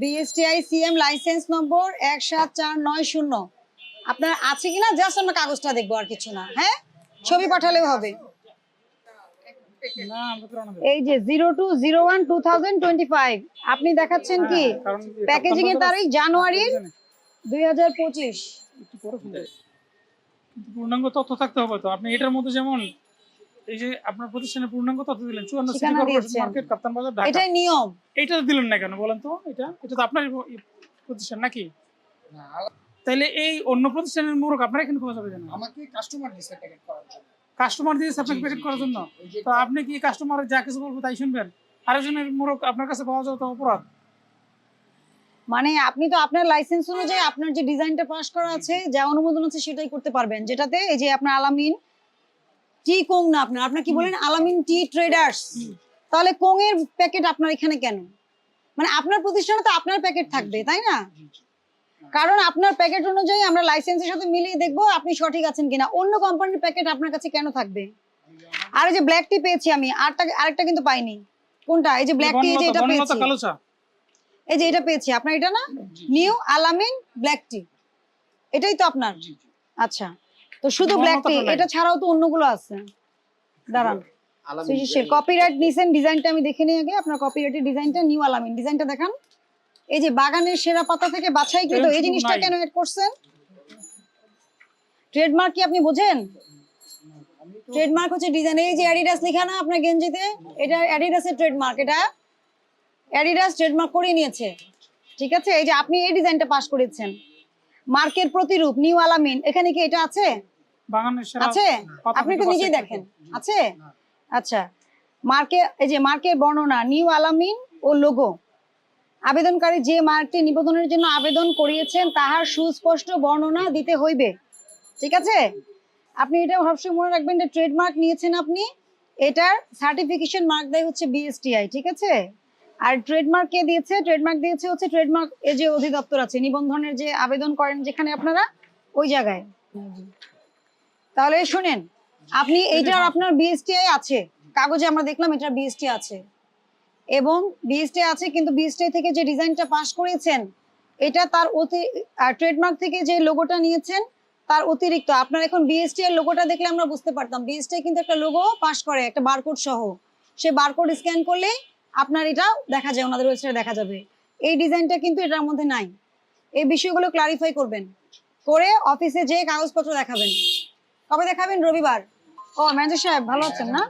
BSTI CM licence নম্বর এক সাত চার নয় শূন্য। আপনার আছে কিনা? জাস্ট আমরা কাগজটা দেখব আর কিছু না হ্যাঁ? ছবি পাঠালেও হবে। এই যে zero two zero one two thousand twenty five আপনি দেখাচ্ছেন কি? হ্যাঁ, প্যাকেজিং এর তারিখ জানুয়ারি দুই হাজার পঁচিশ। পূর্ণাঙ্গ তথ্য থাকতে হবে তো। আপনি এটার মধ্যে যেমন এই যে আপনার প্রতিষ্ঠানের পূর্ণাঙ্গ তথ্য দিলেন চুয়ান্ন সিটি কর্পোরেশন মার্কেট কাপ্তান বাজার ঢাকা। এটাই নিয়ম। এইটা তো দিলেন না কেন বলেন তো? এটা? এটা তো আপনার প্রতিষ্ঠান নাকি? তাইলে এই অন্য প্রতিষ্ঠানের মোড়ক আপনার এখানে খোঁজা আমাকে কাস্টমার দিছে প্যাকেট করার জন্য। কাস্টমার প্যাকেট করার জন্য? তো আপনি কি কাস্টমারের যা কিছু বলব তাই শুনবেন? আরেকজনের মোড়ক আপনার কাছে পাওয়া যাওয়া তো অপরাধ? মানে আপনি তো আপনার লাইসেন্স অনুযায়ী আপনার যে ডিজাইনটা পাস করা আছে যা অনুমোদন আছে সেটাই করতে পারবেন। যেটাতে এই যে আপনার আলামিন টি কোং না আপনার আপনার কি বলেন আলামিন টি ট্রেডার্স? তাহলে কোং এর প্যাকেট আপনার এখানে কেন? মানে আপনার প্রতিষ্ঠানে তো আপনার প্যাকেট থাকবে তাই না। কারণ আপনার প্যাকেট অনুযায়ী আমরা লাইসেন্সের সাথে মিলিয়ে দেখব আপনি সঠিক আছেন কিনা। অন্য কোম্পানির প্যাকেট আপনার কাছে কেন থাকবে? আর এই যে ব্ল্যাক টি পেয়েছি আমি আরটা আরেকটা কিন্তু পাইনি। কোনটা? এই যে ব্ল্যাক টি এই যে এটা পেয়েছি। এই যে এটা পেয়েছি আপনার এটা না? নিউ আলামিন ব্ল্যাক টি এটাই তো আপনার। আচ্ছা। তো শুধু ব্ল্যাক টি এটা ছাড়াও তো অন্যগুলো আছে। দাঁড়ান। কপিরাইট নিছেন ডিজাইনটা আমি দেখে নিই আগে। আপনার কপিরাইটের ডিজাইনটা নিউ আলামিন। ডিজাইনটা দেখান। এই যে বাগানের সেরা পাতা থেকে বাছাইকৃত এই জিনিসটা কেন এড করছেন? ট্রেডমার্ক কি আপনি বোঝেন? ট্রেডমার্ক হচ্ছে ডিজাইন এই যে অ্যাডিডাস লেখা না আপনার গেঞ্জিতে? এটা অ্যাডিডাসের ট্রেডমার্ক এটা অ্যাডিডাস ট্রেডমার্ক করে নিয়েছে। ঠিক আছে? এই যে আপনি এই ডিজাইনটা পাস করেছেন। মার্কের প্রতিরূপ নিউ আলামিন। এখানে কি এটা আছে? বাগানের সেরা আছে? আপনি থেকে নিজেই দেখেন। আছে? আচ্ছা। মার্কে এই যে মার্কের বর্ণনা নিউ আলামিন ও লোগো। আবেদনকারী যে মার্কটি নিবন্ধনের জন্য আবেদন করিয়েছেন তাহার সুস্পষ্ট বর্ণনা দিতে হইবে। ঠিক আছে? আপনি এটা সবসময় মনে রাখবেন যে ট্রেডমার্ক নিয়েছেন আপনি। এটার সার্টিফিকেশন মার্ক দেয় হচ্ছে বিএসটিআই ঠিক আছে? আর ট্রেডমার্ক কে দিয়েছে? ট্রেডমার্ক দিয়েছে হচ্ছে ট্রেডমার্ক এর যে অধিদপ্তর আছে নিবন্ধনের যে আবেদন করেন যেখানে আপনারা ওই জায়গায়। তাহলে শুনেন আপনি এইটার আপনার বিএসটিআই আছে। কাগজে আমরা দেখলাম এটার বিএসটি আছে। এবং বিএসটি আছে কিন্তু বিএসটি থেকে যে ডিজাইনটা পাস করেছেন এটা তার অতি ট্রেডমার্ক থেকে যে লোগোটা নিয়েছেন তার অতিরিক্ত। আপনার এখন বিএসটি এর লোগোটা দেখলে আমরা বুঝতে পারতাম। বিএসটি কিন্তু একটা লোগো পাস করে একটা বারকোড সহ। সে বারকোড স্ক্যান করলে আপনার এটা দেখা যায় ওনাদের ওয়েবসাইটে দেখা যাবে। এই ডিজাইনটা কিন্তু এটার মধ্যে নাই। এই বিষয়গুলো ক্লারিফাই করবেন। করে অফিসে যেয়ে কাগজপত্র দেখাবেন। কবে দেখাবেন? রবিবার। ও ম্যানেজার সাহেব ভালো আছেন না?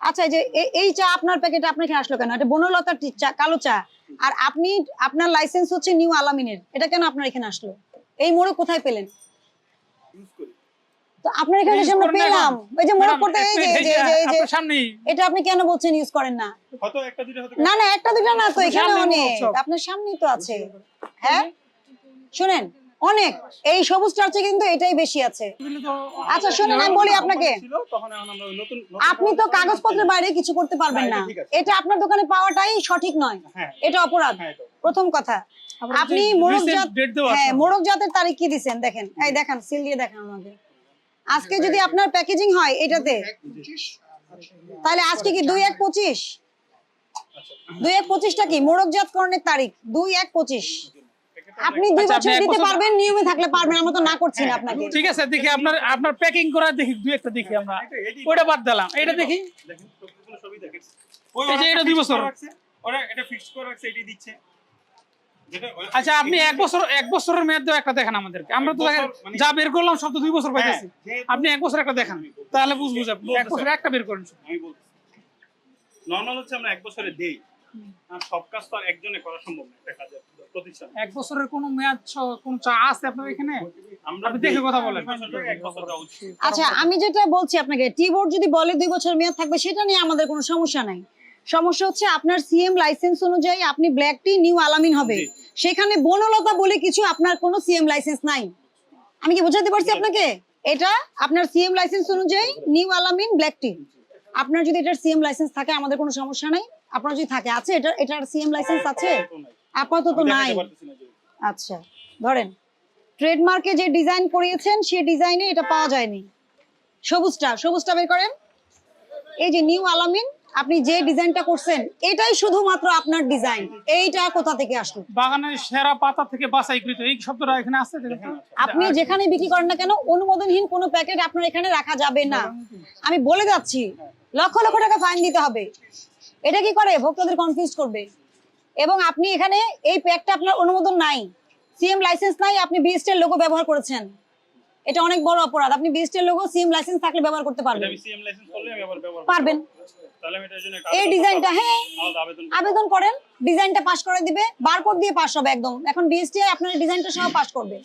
আচ্ছা এই যে এই চা আপনার প্যাকেটে এখানে আসলো কেন? এটা বনলতার চা কালো চা। আর আপনি আপনার লাইসেন্স হচ্ছে নিউ আলামিনের। এটা কেন আপনার এখানে আসলো? এই মোড়ক কোথায় পেলেন? তো আপনার এখানে এসে আমরা পেলাম। এই যে করতে এই যে এই যে এই যে- এটা আপনি কেন বলছেন ইউজ করেন না? না না একটা দুটো না তো এখানে অনেক। আপনার সামনেই তো আছে। হ্যাঁ? শুনেন অনেক। এই সবুজটার চেয়ে কিন্তু এটাই বেশি আছে। আচ্ছা শুনুন আমি বলি আপনাকে। আপনি তো কাগজপত্রের বাইরে কিছু করতে পারবেন না, এটা আপনার দোকানে পাওয়াটাই সঠিক নয়। হ্যাঁ এটা অপরাধ। হ্যাঁ প্রথম কথা। আপনি মোড়ক জাত হ্যাঁ। মোড়ক জাতের তারিখ কি দিছেন? দেখেন। এই দেখান সিল দিয়ে দেখান আমাকে। আজকে যদি আপনার প্যাকেজিং হয় এটাতে। আচ্ছা, তাহলে আজকে কি দুই এক পঁচিশ? দুই এক পঁচিশটা কি? মোড়ক জাতকরণের তারিখ। দুই এক পঁচিশ। আপনি দুই আচ্ছা, বছর দিতে পারবেন নিয়মে থাকলে পারবেন আমরা তো না করছি না আপনাকে। ঠিক আছে দেখি আপনার আপনার প্যাকিং করা দেখি দুই একটা দেখি আমরা। ওটা বাদ দিলাম এটা দেখি। সবই এই যে এটা দুই বছর। ওরা এটা ফিক্স করে রাখছে এটাই দিচ্ছে। ওই- আচ্ছা আপনি এক বছর এক বছরের মেয়াদ একটা দেখান আমাদেরকে। আমরা তো মানে- যা বের করলাম সব তো দুই বছর পাইতেছি। হ্যাঁ, আপনি এক বছর একটা দেখান তাহলে বুঝব আপনি এক বছর একটা বের করেন আমি বলছি। নর্মাল হচ্ছে আমরা এক বছরে দেই। সব কাজ তো আর একজনে করা সম্ভব না একটা কাজের। প্রতিষ্ঠান। এক বছরের কোনো মেয়াদ কোনো চা আছে আপনার এখানে? আপনি দেখে কথা বলেন। আচ্ছা আমি যেটা বলছি আপনাকে টি বোর্ড যদি বলে দুই বছর মেয়াদ থাকবে সেটা নিয়ে আমাদের কোনো সমস্যা নাই। সমস্যা হচ্ছে আপনার সিএম লাইসেন্স অনুযায়ী আপনি ব্ল্যাক টি নিউ আলামিন হবে। সেখানে বনলতা বলে কিছু আপনার কোনো সিএম লাইসেন্স নাই। আমি কি বোঝাতে পারছি আপনাকে? এটা আপনার সিএম লাইসেন্স অনুযায়ী নিউ আলামিন ব্ল্যাক টি আপনার যদি এটার সিএম লাইসেন্স থাকে আমাদের কোনো সমস্যা নাই। আপনার যদি থাকে আছে এটা? এটার সিএম লাইসেন্স আছে। আপাতত নাই। আচ্ছা ধরেন ট্রেডমার্কে যে ডিজাইন করিয়েছেন সেই ডিজাইনে এটা পাওয়া যায়নি। সবুজটা সবুজটা বের করেন। এই যে নিউ আলামিন আপনি যে ডিজাইনটা করছেন এটাই শুধুমাত্র আপনার ডিজাইন এইটা কোথা থেকে আসলো? বাগানের সেরা পাতা থেকে বাছাইকৃত এই শব্দটা এখানে আছে? আপনি যেখানে বিক্রি করেন না কেন অনুমোদনহীন কোনো প্যাকেট আপনার এখানে রাখা যাবে না। আমি বলে যাচ্ছি লক্ষ লক্ষ টাকা ফাইন দিতে হবে। এটা কি করে? ভোক্তাদের কনফিউজ করবে। এবং আপনি এখানে এই প্যাকটা আপনার অনুমোদন নাই সিএম লাইসেন্স নাই আপনি বিএসটির লোগো ব্যবহার করেছেন। এটা অনেক বড় অপরাধ। আপনি বিএসটির লোগো সিএম লাইসেন্স থাকলে ব্যবহার করতে পারবেন। আমি সিএম লাইসেন্স করলে আমি আবার ব্যবহার পারবেন। তাহলে আমি এটার জন্য একটা এই ডিজাইনটা হ্যাঁ আবেদন করেন ডিজাইনটা পাস করে দিবে বারকোড দিয়ে পাস হবে একদম। এখন বিএসটিআই আপনার ডিজাইনটা সহ পাস করবে।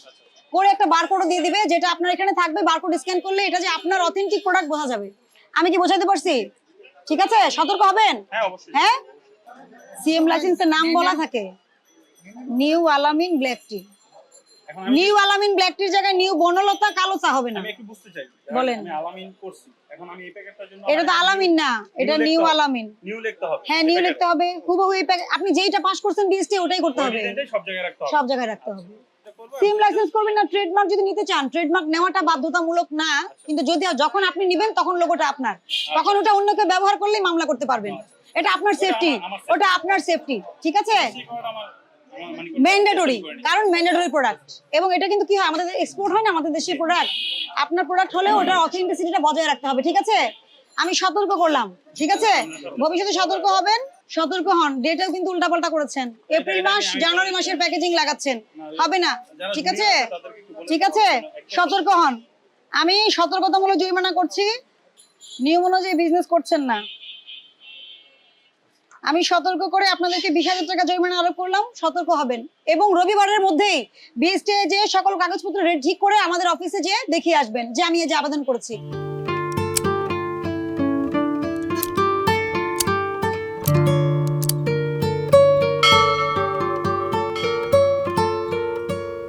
করে একটা বারকোডও দিয়ে দিবে যেটা আপনার এখানে থাকবে বারকোড স্ক্যান করলে এটা যে আপনার অথেন্টিক প্রোডাক্ট বোঝা যাবে। আমি কি বোঝাতে পারছি? ঠিক আছে? সতর্ক হবেন? হ্যাঁ অবশ্যই। হ্যাঁ? সিএম লাইসেন্সের নাম বলা থাকে। New Alamin black tea. New Alamin black টির জায়গায় নিউ বনলতা কালো চা হবে না। আমি একটু বুঝতে চাই। বলেন। আমি আলামিন করছি। এখন আমি এই প্যাকেটটার জন্য এটা তো আলামিন না এটা নিউ আলামিন। নিউ লিখতে হবে। হ্যাঁ নিউ লিখতে হবে। হুবহু এই প্যাকেট আপনি যেইটা পাস করছেন বিএসটি ওটাই করতে হবে। সব জায়গায় রাখতে হবে। সব জায়গায় রাখতে হবে। এটা করব, সিম লাইসেন্স করবেন না ট্রেডমার্ক যদি নিতে চান ট্রেডমার্ক নেওয়াটা বাধ্যতামূলক না কিন্তু যদি যখন আপনি নেবেন তখন লোগোটা আপনার। তখন ওটা অন্য কেউ ব্যবহার করলেই মামলা করতে পারবেন। এটা আপনার সেফটি ওটা আপনার সেফটি ঠিক আছে? ম্যান্ডেটরি কারণ ম্যান্ডেটরি প্রোডাক্ট এবং এটা কিন্তু কি হয় আমাদের এক্সপোর্ট হয় না আমাদের দেশের প্রোডাক্ট আপনার প্রোডাক্ট হলেও ওটার অথেন্টিসিটিটা বজায় রাখতে হবে ঠিক আছে? আমি সতর্ক করলাম ঠিক আছে? ভবিষ্যতে সতর্ক হবেন সতর্ক হন। ডেটাও কিন্তু উল্টাপাল্টা করেছেন। এপ্রিল মাস জানুয়ারি মাসের প্যাকেজিং লাগাচ্ছেন। হবে না ঠিক আছে? ঠিক আছে? সতর্ক হন। আমি সতর্কতামূলক জরিমানা করছি। নিয়ম অনুযায়ী বিজনেস করছেন না। আমি সতর্ক করে আপনাদেরকে বিশ হাজার টাকা জরিমানা আরোপ করলাম, সতর্ক হবেন। এবং রবিবারের মধ্যেই বিএসটি যে সকল কাগজপত্র রেট ঠিক করে আমাদের অফিসে যেয়ে দেখিয়ে আসবেন যে আমি এই যে আবেদন করেছি।